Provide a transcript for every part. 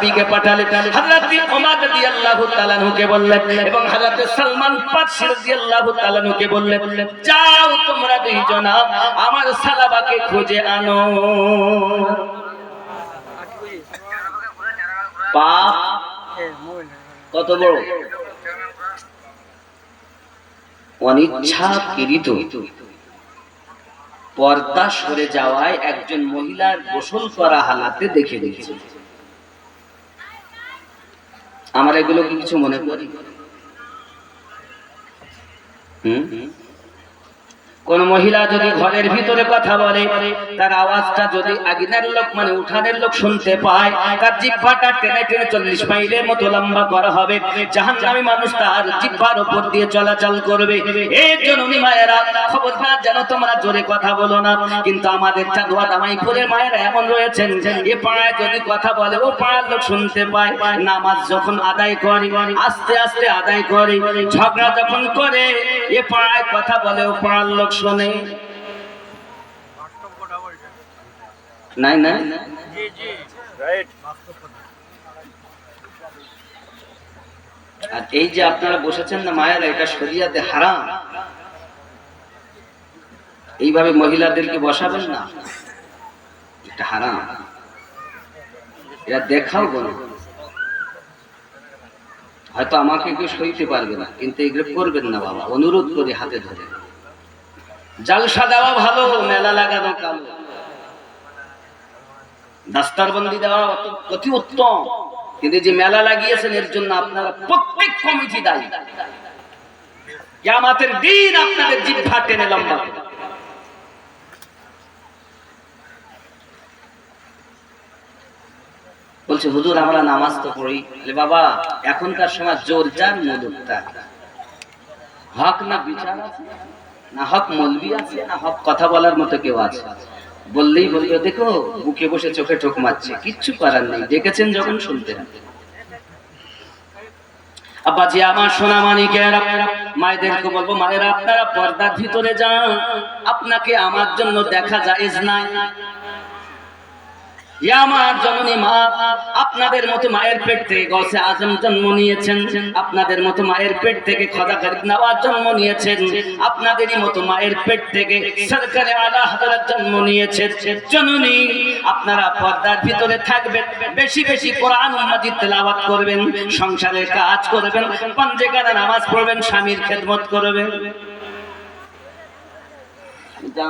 সাহাবীকে পাঠালেন। হযরত ওমর রাদিয়াল্লাহু তাআলা নুকে বললেন এবং হযরত সালমান রাদিয়াল্লাহু তাআলা নুকে বললেন, যাও তোমরা আমার খুঁজে আনো। পাপ? কত বড়? পর্দা সরে যাওয়ায় একজন মহিলার গোসল করা হালাতে দেখে দেখেছে আমার এগুলো কি কিছু মনে করি। হুম? কোন মহিলা যদি ঘরের ভিতরে কথা বলে, তার আওয়াজটা যদি আগিনার লোক মানে উঠানের লোক শুনতে পায়, তার জিহ্বাটা টেনে টেনে চল্লিশ মাইলের মতো লম্বা করা হবে। জাহান্নামী মানুষ তার জিহ্বার উপর দিয়ে চলাচল করবে। যেন তোমরা জোরে কথা বলো না। কিন্তু আমাদের চাঁদুয়া মায়েরা এমন রয়েছেন, এ পাড়ায় যদি কথা বলে, ও পাড়ার লোক শুনতে পায়। নামাজ যখন আদায় করে, আস্তে আস্তে আদায় করে, ঝগড়া যখন করে, এ পাড়ায় কথা বলে, ও পাড়ার লোক শোনে। নাই না আর এই যে আপনারা বসেছেন না মায়েরা এটা শরিয়াতে হারাম। এইভাবে মহিলাদেরকে বসাবেন না। এটা হারাম। এটা দেখাও বলো হয়তো আমাকে কেউ সইতে পারবে না কিন্তু এগুলো করবেন না বাবা। অনুরোধ করি হাতে ধরে। জালসা দেওয়া ভালো, মেলা লাগানো কালো। দাস্তারবন্দি দেওয়া অতি উত্তম। কিন্তু যে মেলা লাগিয়েছেন, এর জন্য আপনারা প্রত্যেক কমিটি দায়ী। আমাদের দিন আপনাদের জিভা টেনে লম্বা বলছে, হুজুর, আমরা নামাজ তো পড়ি। বাবা, এখনকার সময় জোর যার মদুকটা হক না বিচার আছে? না হক মলবি আছে, না হক কথা বলার মতো কেউ আছে। বললেই বলবে, দেখো, বুকে বসে চোখে ঠোক মারছে, কিচ্ছু করার নেই ডেকেছেন যখন শুনতে আমার সোনা মানিকের মায়েদেরকে বলব, মায়েরা, আপনারা পর্দার ভিতরে যান, আপনাকে আমার জন্য দেখা যায় নাই। আমার জননী মা, আপনাদের মতো মায়ের পেট থেকে আজম জন্ম নিয়েছেন। আপনাদের মতো মায়ের পেট থেকে খোদা নওয়াজ জন্ম নিয়েছেন। আপনাদেরই মতো মায়ের পেট থেকে সরকারে আলা হযরত জন্ম নিয়েছেন। জননী, আপনারা পর্দার ভিতরে থাকবেন। বেশি বেশি কোরআন মাজিদ করবেন, সংসারের কাজ করবেন, পাঞ্জে গানা নামাজ পড়বেন, স্বামীর খেদমত করবেন।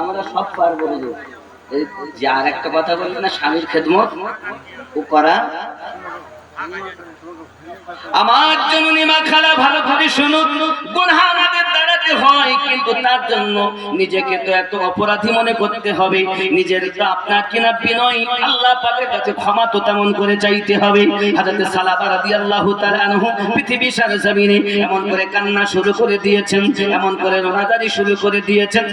আমরা সব পারব যে আর একটা কথা বলবে না স্বামীর খেদমত ও করা। আমার জননী মা খালা ভালো করে শুনুন গুনাহ আমাদের দাঁড়াতে হয়, কিন্তু তার জন্য নিজেকে তো এত অপরাধী মনে করতে হবে। নিজের আপনার কিনা বিনয়, আল্লাহ পাকের কাছে ক্ষমা তো তেমন করে চাইতে হবে। তাআলা আনহু পৃথিবী জমিনে এমন করে কান্না শুরু করে দিয়েছেন, এমন করে রোনাদারি শুরু করে দিয়েছেন।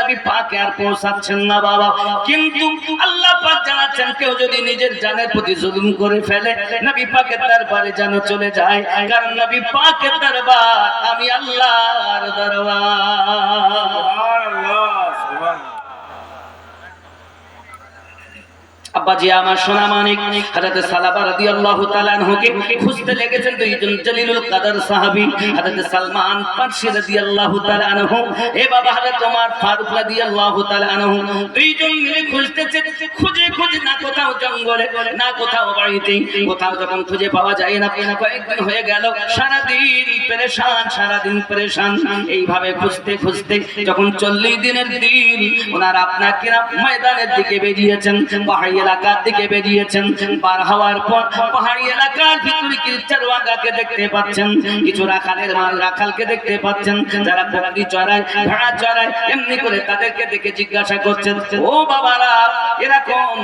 নবী পাকে আর পৌঁছাচ্ছেন না বাবা। কিন্তু আল্লাহ পাক জানাচ্ছেন, কেউ যদি নিজের জানের প্রতি জুলুম করে ফেলে, নবী পাকের দরবারে যেন চলে যায়। কারণ নবী পাকের দরবার আমি আল্লাহর দরবার। আব্বাজি আমার সোনা মানিক, হযরত সালাবা রাদিয়াল্লাহু তাআলা আনহুকে খুঁজতে লেগেছেন দুইজন জলিলুল কদর সাহাবী, হযরত সালমান ফারসি রাদিয়াল্লাহু তাআলা আনহু, এ বাবা হযরত ওমর ফারুক রাদিয়াল্লাহু তাআলা আনহু, দুইজন মিলে খুঁজতেছে, খুঁজে খুঁজে না কোথাও জঙ্গলে, না কোথাও বাড়িতে, কোথাও যখন খুঁজে পাওয়া যায় না, কয়েকদিন হয়ে গেল সারা দিন পরেশান সারা দিন পরেশান, এইভাবে খুঁজতে খুঁজতে যখন চল্লিশ দিনের দিন ওনার আপনার কিনা ময়দানের দিকে বেরিয়েছেন পাহাড়ি এলাকার দিকে বেরিয়েছেন। পার হওয়ার পর পাহাড়ি এলাকার ভিতরে কিছু ওয়াগাকে দেখতে পাচ্ছেন? কিছু রাখালের মাল রাখালকে দেখতে পাচ্ছেন। যারা বকরি চড়ায়, ভেড়া চড়ায়, এমনি করে তাদেরকে দেখে জিজ্ঞাসা করছেন, ও বাবারা, এরকম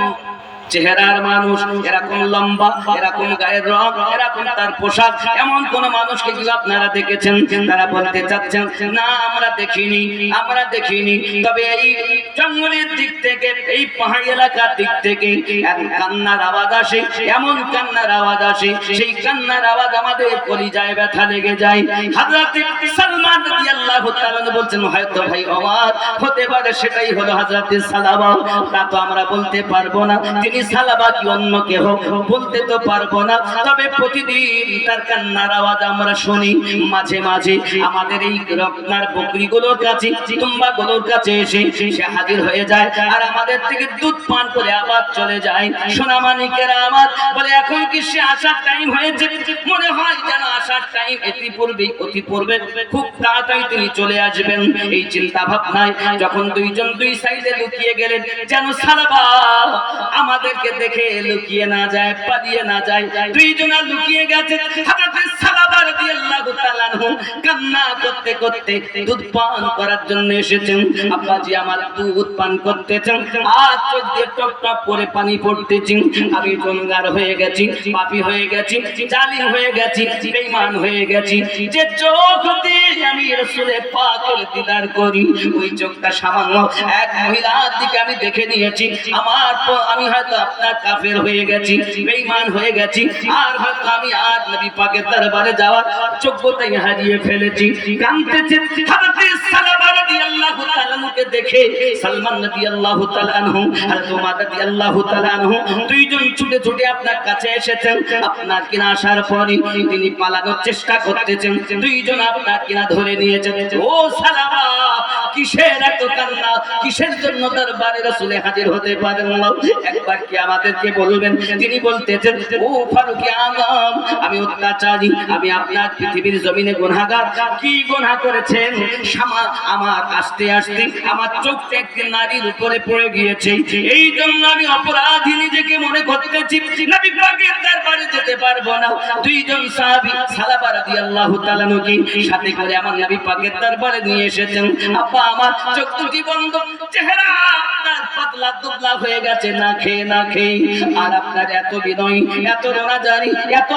চেহারার মানুষ, এরকম লম্বা, এরকম গায়ের রং, এরকম তার পোশাক, এমন কোন মানুষকে কি আপনারা দেখেছেন? তারা বলতে চাচ্ছেন, না, আমরা দেখিনি আমরা দেখিনি। তবে এই জঙ্গলের দিক থেকে, এই পাহাড়ি এলাকার দিক থেকে কান্নার আওয়াজ আসে, এমন কান্নার আওয়াজ আসে, সেই কান্নার আওয়াজ আমাদের কলিজায় ব্যথা লেগে যায়। হযরত সালমান রাদিয়াল্লাহু তাআলা বলছেন, হয়তো ভাই ওমর হতে পারে, সেটাই হলো হযরত সালাবা তা তো আমরা বলতে পারব না। তিনি এই সালাবা কি অন্য কেহ, বলতে তো পারব না। তবে প্রতিদিন তার কান্নার আওয়াজ আমরা শুনি। মাঝে মাঝে আমাদের এই রত্নার বকরিগুলোর কাছে তুম্বা গুলোর কাছে এসে সে হাজির হয়ে যায় আর আমাদের থেকে দুধ পান করে আবার চলে যায়। সোনা মানিকেরা আমার বলে, এখন কি সে আসার টাইম হয়েছে? মনে হয় যেন আসার টাইম এটি পূর্বে, অতি পূর্বে। খুব তাড়াতাড়ি তিনি চলে আসবেন। এই চিন্তা ভাবনায় যখন দুইজন দুই সাইডে লুকিয়ে গেলেন, যেন সালাবা আমাদেরকে দেখে লুকিয়ে না যায়, পালিয়ে না যায়। দুইজনা লুকিয়ে গেছে। রাদিয়াল্লাহু তাআলা কান্না করতে করতে দুধ পান করার জন্য এসেছেন। আব্বাজি আমার দুধ পান চোখ দিয়ে করে পানি আমি হয়ে গেছি হয়ে গেছি, জালিম হয়ে গেছি, বেঈমান হয়ে গেছি। যে চোখ দিয়ে আমি পাকের দিদার করি, ওই চোখটা সামান্য এক মহিলার দিকে আমি দেখে নিয়েছি। আমার আমি হয়তো আপনার কাফের হয়ে গেছি, বেঈমান হয়ে গেছি, আর হয়তো আমি আর নবী পাকের দরবারে যাওয়ার যোগ্যতাই হারিয়ে ফেলেছি। হযরত রাদিয়াল্লাহু দেখে, সালমান রাদিয়াল্লাহু রাদিয়াল্লাহু দুইজন ছুটে ছুটে আপনার কাছে এসেছেন। আপনার কিনা আসার পরে তিনি পালানোর চেষ্টা করতেছেন। দুইজন আপনার কিনা ধরে নিয়েছেন। ও সালামা কিসের এত কান্না? কিসের জন্য দরবারে রাসূলে হাজির হতে পারেন না? একবার কি আমাদেরকে বলবেন? তিনি বলতেছেন, ও ফারুক আজম, আমি অত্যাচারী, আমি আপনার পৃথিবীর জমিনে গুনাহগার। কি গুনাহ করেছেন? আমার আসতে আসতে আমার চোখটা একটি নারীর উপরে পড়ে গিয়েছে। এই জন্য আমি অপরাধী নিজেকে মনে করতেছি। নবী পাকের দরবারে যেতে পারব না। দুইজন সাহাবী সালাবা রাদিয়াল্লাহু তাআলা নকে সাথে করে আমার নবী পাকের দরবারে নিয়ে এসেছেন। আব্বা, আমার চোখ দুটি বন্ধ? চেহারা আপনার পাতলা দুবলা হয়ে গেছে, না না আর আপনার এত বিনয়, এত এত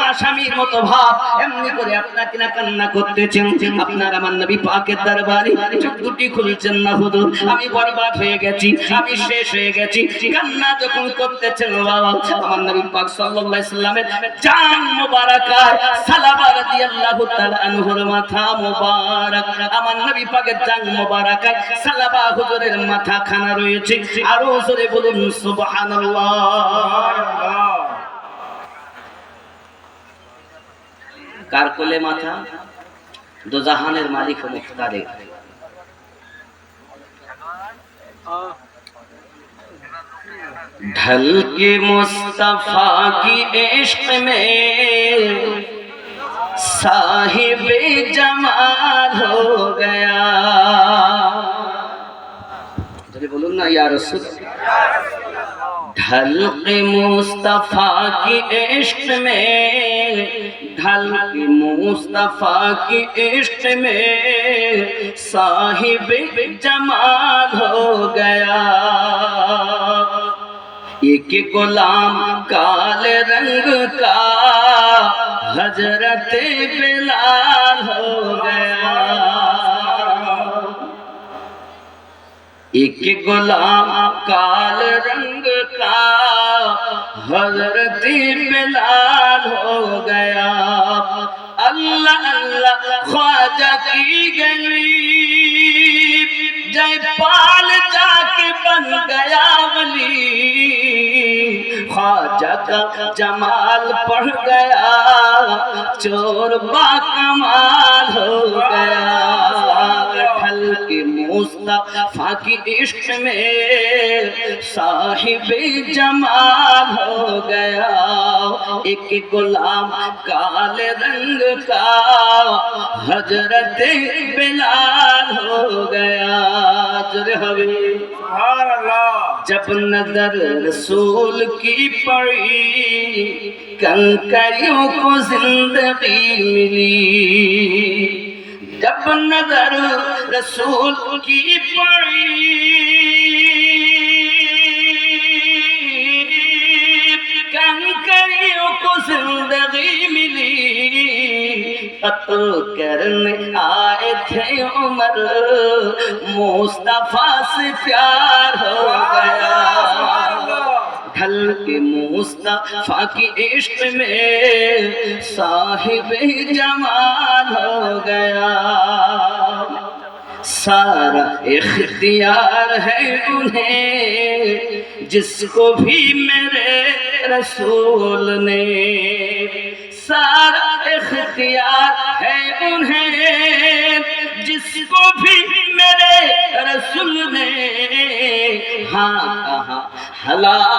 মতো ভাব, এমনি করে কিনা কান্না করতেছেন। আপনার আমার নবী পাকের দরবারে চোখ দুটি খুলছেন না, হুজুর। আমি বরবাদ হয়ে গেছি, আমি শেষ হয়ে গেছি। কান্না যখন করতেছেন, বাবা, আমার নবী পাক সাল্লাল্লাহু আলাইহি জান মুবারাকায় সালাবা রাদিয়াল্লাহু তাআলা আনহুর মাথা মুবারক। আমার নবী পাকের জান মুবারাকায় সালাবা হুজুরের মাথা খানা রয়েছে। আরও জোরে বলুন, সুবহানাল্লাহ। কার কোলে মাথা? দোজাহানের মালিক মুখতারে। ڈھل کے مصطفیٰ کی عشق میں صاحب جمال ہو گیا۔ جلے بولو نا، یا رسول۔ ڈھل کے مصطفیٰ کی عشق میں ڈھل کے مصطفیٰ کی عشق میں صاحب جمال ہو گیا۔ एक गुलाम काल रंग का हजरत बिलाल हो गया एक गुलाम काल रंग का हजरत बिलाल हो गया अल्लाह अल्लाह ख्वाजा की गली जयपाल जाके बन गया वली ख्वाजा का जमाल पढ़ गया चोर बा कमाल हो गया ढल के मुस्तफा की इश्क में साहिब जमाल हो गया एक गुलाम काले रंग का हजरत बिलाल हो गया जरे हवे जब नजर रसूल की पड़ी कंकरियों को जिंदगी मिली جب نظر رسول کی پڑی۔ کنکریوں کو زندگی ملی۔ قتل کرنے آئے تھے عمر۔ مصطفیٰ سے پیار ہو گیا۔ خلق مصطفیٰ کی عشق میں صاحب جمال ہو گیا۔ سارا اختیار ہے انہیں، جس کو بھی میرے رسول نے۔ سارا اختیار ہے انہیں، جس کو بھی میرے رسول نے۔ ہاں کہاں حلال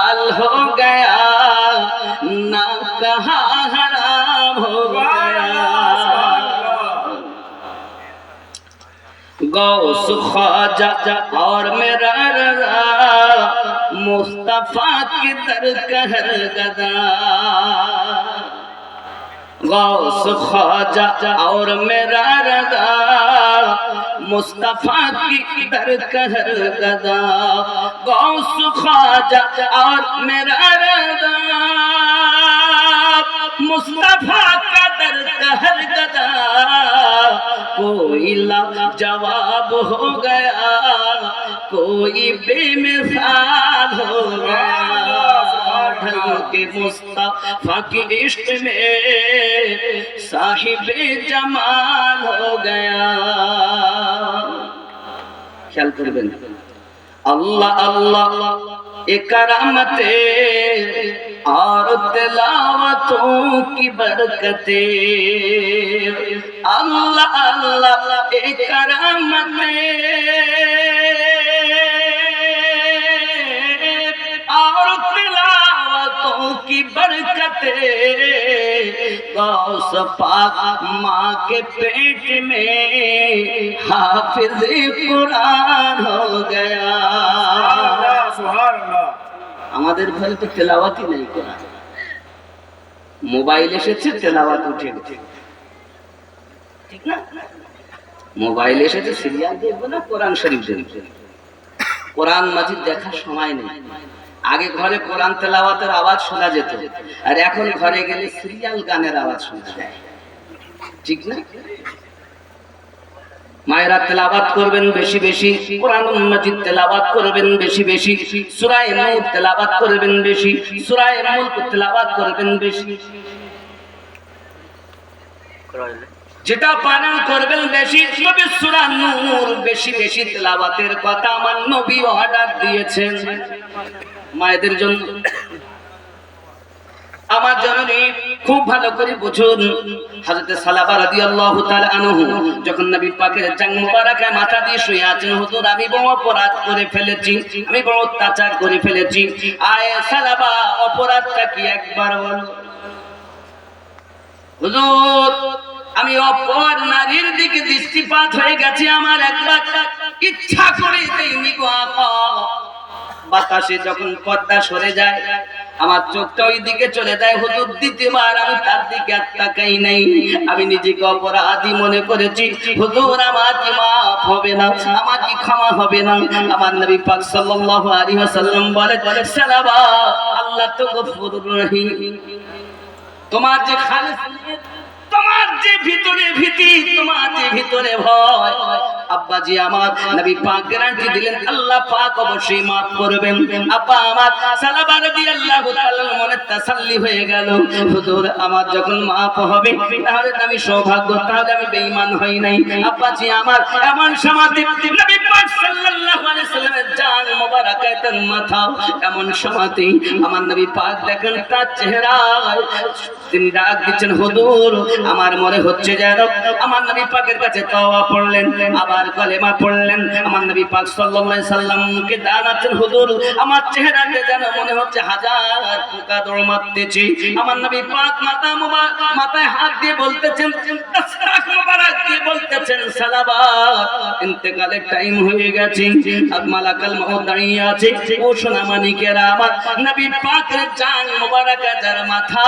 غوث خواجہ اور میرا رضا مصطفیٰ کی در کر گدا۔ غوث خواجہ اور میرا رضا مصطفیٰ کی در کر گدا۔ غوث خواجہ اور میرا رضا مصطفیٰ کا در کر گدا۔ कोयला जवाब हो गया कोई बेमिसाल हो गया के मुस्ताफ़ा की इश्क में साहिब जमाल हो गया ख्याल कर देना अल्लाह अल्लाह एक करामते اور تلاوتوں کی برکتیں۔ اللہ اللہ اے کرامت اور تلاوتوں کی برکتیں۔ غوث پاک ماں کے پیٹ میں حافظ قرآن ہو گیا۔ سبحان اللہ۔ আমাদের ঘরে তো তেলাওয়াতই নেই কোরআন মোবাইল এসেছে, তেলাওয়াত উঠে গেছে। ঠিক না? মোবাইল এসেছে, সিরিয়াল দেখব না, কোরআন শরীফ দেখব। কোরআন মাজিদ দেখার সময় নেই। আগে ঘরে কোরআন তেলাওয়াতের আওয়াজ শোনা যেত, আর এখন ঘরে গেলে সিরিয়াল গানের আওয়াজ শোনা যায়। ঠিক না? মায়েরা তেলাবাত করবেন বেশি বেশি, কোরআন মাজিদ তেলাবাত করবেন বেশি বেশি সূরা নূর তেলাবাত করবেন বেশি সূরা মুলক তেলাবাত করবেন বেশি। যেটা পালন করবেন বেশি তবে সূরা নূর বেশি বেশি তেলাওয়াতের কথা আমার নবী অর্ডার দিয়েছেন। মায়েদের জন্য আমার জননী খুব ভালো করে বুঝুন। হযরতে সালাবা রাদিয়াল্লাহু তাআলা আনহু যখন নবী পাকের জাং মুবারাকে মাথা দিয়ে শুয়ে আছেন, হুজুর, আমি বড় অপরাধ করে ফেলেছি, আমি বড় অত্যাচার করে ফেলেছি। আয় সালাবা, অপরাধটা কি একবার বল? হুজুর, আমি অপর নারীর দিকে দৃষ্টিপাত হয়ে গেছে, আমার একবার ইচ্ছা করে দেইনি গো আপা। বাতাসে যখন পর্দা সরে যায়, আমার চোখটা ওই দিকে চলে যায়, হুজুর দ্বিতীয়বার আমি তার দিকে আর তাকাই নাই। আমি নিজেকে অপরাধী মনে করেছি, হুজুর আমার কি মাফ হবে না আমার কি ক্ষমা হবে না। আমার নবী পাক সাল্লাল্লাহু আলাইহি ওয়াসাল্লাম বলে, সালাবা, আল্লাহ তো গফুরুর রহিম। তোমার যে খালিস, তোমার যে ভিতরে ভীতি, তোমার যে ভিতরে ভয় আব্বাজি আমার নবী পাক গ্যারান্টি দিলেন, আল্লাহ পাক অবশ্যই মাফ করবেন। আব্বা আমার সালাবা রাদিয়াল্লাহু তাআলা মনে তাসাল্লি হয়ে গেল। হুজুর, আমার যখন মাফ হবে, তাহলে আমি সৌভাগ্য, তাহলে আমি বেঈমান হই নাই। আব্বাজি আমার এমন সমাধি নবী পাক সাল্লাল্লাহু আলাইহি সাল্লামের জান মোবারকাতের মাথা, এমন সমাধি আমার নবী পাক দেখেন তার চেহারায় তিনি ডাক দিচ্ছেন, হুজুর, আমার মনে হচ্ছে যেন আমার নবী পাকের কাছে তওবা পড়লেন আবার কলেমা পড়লেন। আমার নবী পাক সাল্লাল্লাহু আলাইহি সাল্লামকে জানাচ্ছেন হুজুর, আমার চেহারাতে যেন মনে হচ্ছে হাজার পোকা দৌড় মারতেছে। আমার নবী পাক মাথা মাথায় হাত দিয়ে বলতেছেন তাসরাক মুবারক? দিয়ে বলতেছেন, সালাবাত, ইন্তেকালের টাইম হয়ে গেছে আর মালাকাল মাউত দাঁড়িয়ে আছে। ও সোনা মানিকেরা আমার নবী পাকের জান মুবারক যার মাথা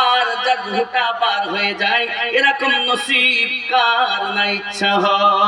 আর যার ঘুটা পার হয়ে যায়, এরকম নসিব কার না ইচ্ছা হয়।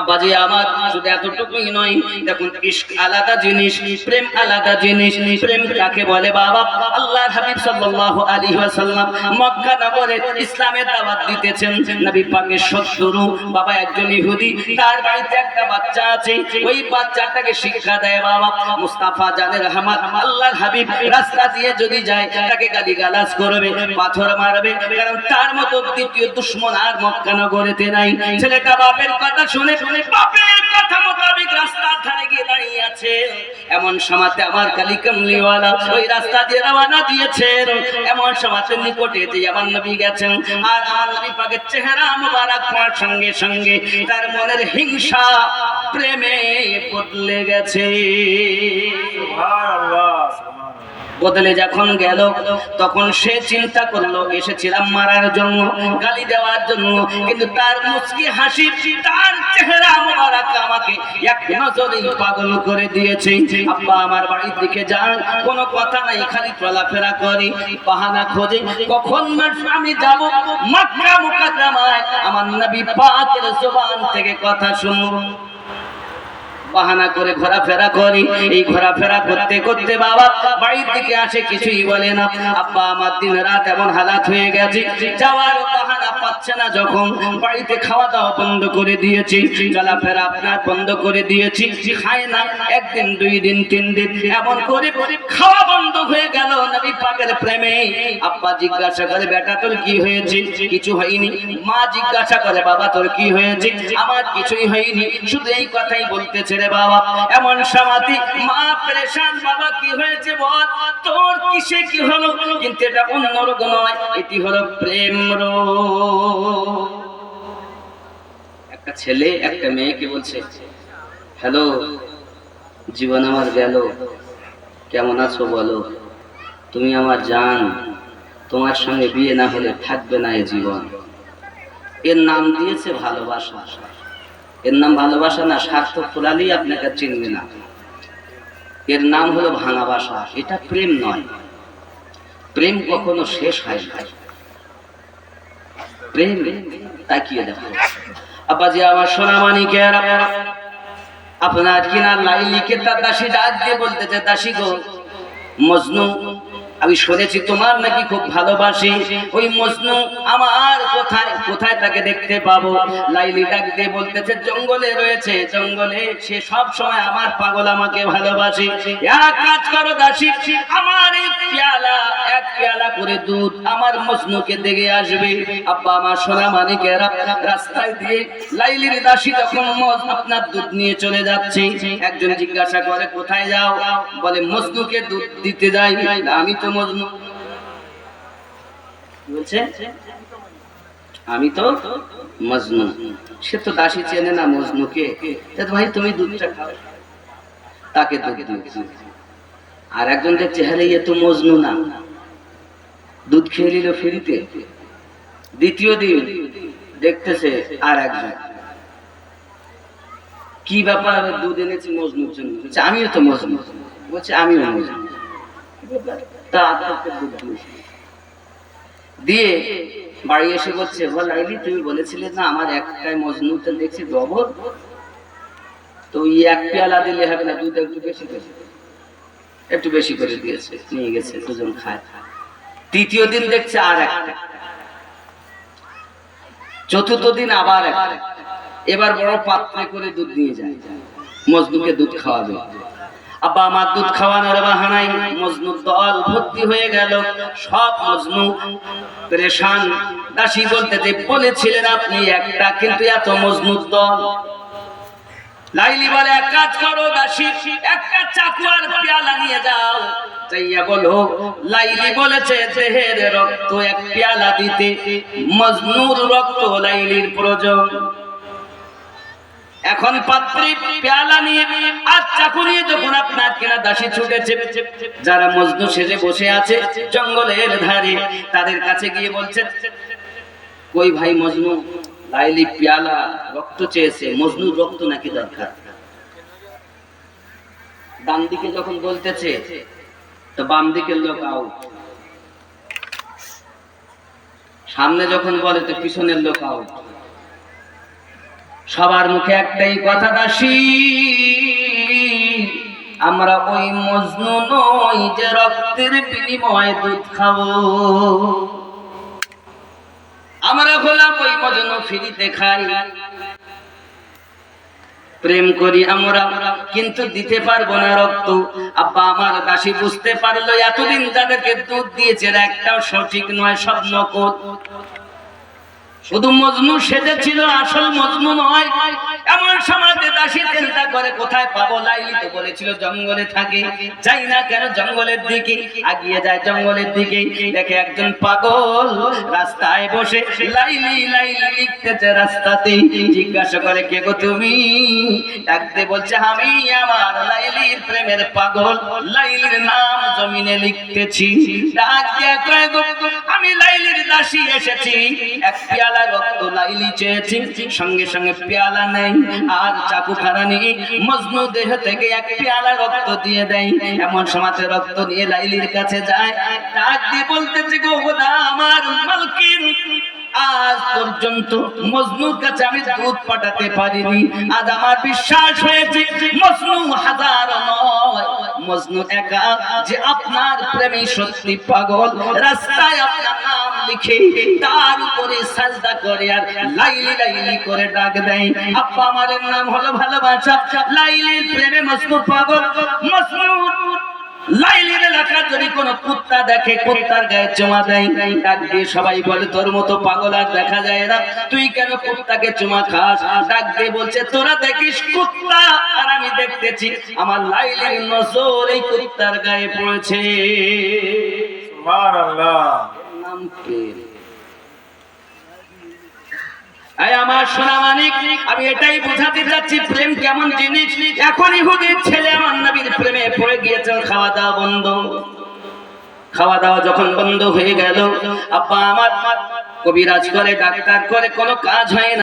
আব্বাজি আমার শুধু এতটুকুই নয়। দেখুন আলাদা জিনিস, প্রেম আলাদা জিনিস, প্রেম কাকে বলে বাবা? আল্লাহর হাবিব সাল্লাল্লাহু আলাইহি ওয়াসাল্লাম মক্কা নগরে ইসলামের দাওয়াত দিতেছেন। নবী পাকের বাবা একজন ইহুদি, তার বাড়িতে একটা বাচ্চা আছে। ওই বাচ্চাটাকে শিক্ষা দেয় বাবা। মুস্তাফা জানে রহমান আল্লাহর হাবিব রাস্তা দিয়ে যদি যায়, তাকে গালি গালাজ করবে, পাথর মারবে। কারণ তার মতো দ্বিতীয় দুশ্মন আর মক্কা নগরেতে নাই। ছেলেটা বাপের কথা শুনে গিয়ে দাঁড়িয়ে আছে। এমন সমাতে আমার কালী কামলিওয়ালা ওই রাস্তা দিয়ে রওনা দিয়েছেন। এমন সমাতে নিকটে যে আমার নবী গেছেন। আর আমার নবী পাকের চেহারা মুবারক পাওয়ার সঙ্গে সঙ্গে তার মনের হিংসা প্রেমে বদলে গেছে। সুবহানাল্লাহ। বদলে যখন গেল, তখন সে চিন্তা করল, এসেছিলাম মারার জন্য, গালি দেওয়ার জন্য। কিন্তু তার মুচকি হাসি, তার চেহারা মোবারক আমাকে এক নজরেই পাগল করে দিয়েছে। আব্বা, আমার বাড়ির দিকে যান, কোনো কথা নাই, খালি চলাফেরা করি, বাহানা খোঁজে। কখন আমি যাব? মক্কা মুকাদ্দামায়। আমার নবী পাকের জবান থেকে কথা শুনব বাহানা করে ঘোরাফেরা করি। এই ঘোরাফেরা করতে করতে বাবা বাড়ির দিকে আসে, কিছুই বলে না। আব্বা, আমার দিন রাত এমন হালাত হয়ে গেছে, যাওয়ার বাহানা পাচ্ছে না যখন। বাড়িতে খাওয়া দাওয়া বন্ধ করে দিয়েছি, চলাফেরা আপনার বন্ধ করে দিয়েছি খায় না, একদিন, দুই দিন, তিন দিন, এমন করে খাওয়া বন্ধ হয়ে গেল নবী পাকের প্রেমে। আব্বা জিজ্ঞাসা করে, বেটা, তোর কি হয়েছে? কিছু হয়নি। মা জিজ্ঞাসা করে, বাবা, তোর কি হয়েছে? আমার কিছুই হয়নি। শুধু এই কথাই বলতেছে রে বাবা, এমন সমাধি মা পরেশান বাবা, কি হয়েছে বল? তোর কিসে কি হলো? কিন্তু এটা অন্য রোগ নয়, এটি হলো প্রেম রোগ। একটা ছেলে, একটা মেয়েকে বলছে, হ্যালো, জীবন আমার গেল, কেমন আছো বলো? তুমি আমার জান, তোমার সঙ্গে বিয়ে না হলে থাকবে না এ জীবন। এর নাম দিয়েছে ভালোবাসা। এর নাম ভালোবাসা না স্বার্থ ফুরালেই আপনাকে চিনবে না। এর নাম হলো ভাঙাবাসা এটা প্রেম নয়। প্রেম কখনো শেষ হয় না। প্রেম তাকিয়ে দেখো। আব্বাজি আমার সোনামানিকের আপনার কিনা লাইলিকে তার দাসী ডাক দিয়ে বলতেছে, দাসী গো, মজনু আমি শুনেছি তোমার নাকি খুব ভালোবাসি। ওই মজনু আমার কোথায় কোথায় তাকে দেখতে পাবো? লাইলি ডাক দিয়ে বলতেছে, জঙ্গলে রয়েছে, জঙ্গলে। সে সব সময় আমার পাগল আমাকে ভালোবাসে। এক কাজ করো দাসী, আমার এই পেয়ালা, এক পেয়ালা করে দুধ আমার মজনুকে দেখে আসবে। আব্বা আমার সোনা মানিকেরা রাস্তায় দিয়ে লাইলির দাসী যখন মজ আপনার দুধ নিয়ে চলে যাচ্ছে, একজন জিজ্ঞাসা করে, কোথায় যাও? বলে, মজনুকে দুধ দিতে যাই। আমি মজনু বলছে? আমি তো মজনু। সে তো দাসী চেনে না মজনুকে। ভাই, তুমি দুধটা খাও। তাকে দিয়েছে আর একজন দেখছে হ্যাঁ ইয়ে তো মজনু না। দুধ খেয়ে নিল ফ্রিতে। দ্বিতীয় দিন দেখতেছে আর একজন। কি ব্যাপার দুধ এনেছি মজনুর জন্য? বলছে, আমিও তো মজনু। বলছে, আমিও মজনু। দিয়েছি। দিয়ে বাড়ি এসে বলছে বল লাইলি, তুমি বলেছিলে না, আমার একটাই মজনুতে দেখছি তো ওই এক পেয়ালা দিলে হবে না, দুধ একটু বেশি করে। একটু বেশি করে দিয়েছে, নিয়ে গেছে, দুজন খায়। তৃতীয় দিন দেখছে আর একটা। চতুর্থ দিন আবার এবার বড় পাত্রে করে দুধ নিয়ে যায়। মজনুকে দুধ খাওয়াবে। আব্বা আমার দুধ খাওয়ানোর বাহানায় মজনু দল ভর্তি হয়ে গেল। সব মজনু পরেশান। দাসী বলতে যে বলেছিলেন আপনি একটা, কিন্তু এত মজনু দল। লাইলি বলে, এক কাজ করো দাসী, একটা চাকু আর পেয়ালা নিয়ে যাও। চাইয়া বলো, লাইলি বলেছে দেহের রক্ত এক পেয়ালা দিতে। মজনুর রক্ত লাইলির প্রয়োজন। এখন পাত্রী পেয়ালা নিয়ে আর চাকু নিয়ে যখন আপনার কেনা দাসী ছুটেছে, যারা মজনু সেজে বসে আছে জঙ্গলের ধারে, তাদের কাছে গিয়ে বলছে, কই ভাই মজনু, লাইলি পেয়ালা রক্ত চেয়েছে, মজনুর রক্ত নাকি দরকার? ডান দিকে যখন বলতেছে, তো বাম দিকের লোক আউট সামনে যখন বলে, তো পিছনের লোক আউট সবার মুখে একটাই কথা, দাসী। আমরা ওই মজনু নই যে রক্তের বিনিময়ে দুধ খাব। আমরা হলাম ওই মজনু ফিরিতে খাই। প্রেম করি আমরা, কিন্তু দিতে পারব না রক্ত। আব্বা, আমার দাসী বুঝতে পারল, এতদিন যাদেরকে দুধ দিয়েছে একটাও সঠিক নয়, সব নকল। শুধু মজনু সেজেছিল, আসল মজনু নয়। এমন সমাজে দাসী চিন্তা করে, কোথায় পাবো? লাইলি তো বলেছিল, জঙ্গলে থাকে। যাই না কেন জঙ্গলের দিকে আগিয়ে যায়, জঙ্গলের দিকে দেখে একজন পাগল রাস্তায় বসে লাইলি লাইলি লিখতেছে রাস্তাতে। জিজ্ঞাসা করে, কে গো তুমি? ডাকতে বলছে, আমি আমার লাইলির প্রেমের পাগল। লাইলির নাম জমিনে লিখতেছি। ডাক দিয়া কয় গো, আমি লাইলির দাসী এসেছি। এক পেয়ালা রক্ত লাইলি চেয়েছি, সঙ্গে সঙ্গে পেয়ালা নেই। আর চাকু খারানি মজনু দেহ থেকে এক পেয়ালা রক্ত দিয়ে দেয়। এমন সমাজে রক্ত নিয়ে লাইলির কাছে যায়। ডাক দিয়ে বলতেছে, গো আমার মালকিন আজ পর্যন্ত মজনুর কাছে আমি দুধ পাঠাতে পারিনি। আজ আমার বিশ্বাস হয়েছে, মজনু হাজার নয়। মজনু একা, যে আপনার প্রেমে সত্যি পাগল, রাস্তায় আপনার নাম লিখে তার উপরে সাজদা করে আর লাইলি লাইলি করে ডাক দেয়। আব্বা, আমার নাম হলো ভালোবাসা। লাইলির প্রেমে মজনু পাগল। মজনু, লাইলির এলাকা যদি কোন কুত্তা দেখে কুত্তার গায়ে চুমা দেয়। ডাক দিয়ে সবাই বলে তোর মতো পাগল আর দেখা যায় না। তুই কেন কুত্তাকে চুমা খাস? ডাক দিয়ে বলছে তোরা দেখিস কুত্তা আর আমি দেখতেছি আমার লাইলির নজর এই কুত্তার গায়ে পড়েছে। নাম আমার সোনা মানিক আমি এটাই বোঝাতে চাচ্ছি প্রেম কেমন জিনিস? এখন ইহুদির ছেলে আমার নবীর প্রেমে পড়ে গিয়েছেন খাওয়া দাওয়া বন্ধ। খাওয়া দাওয়া যখন বন্ধ হয়ে গেল, আব্বা আমার কবিরাজ করে, ডাক্তার করে, কোনো কাজ হয় না।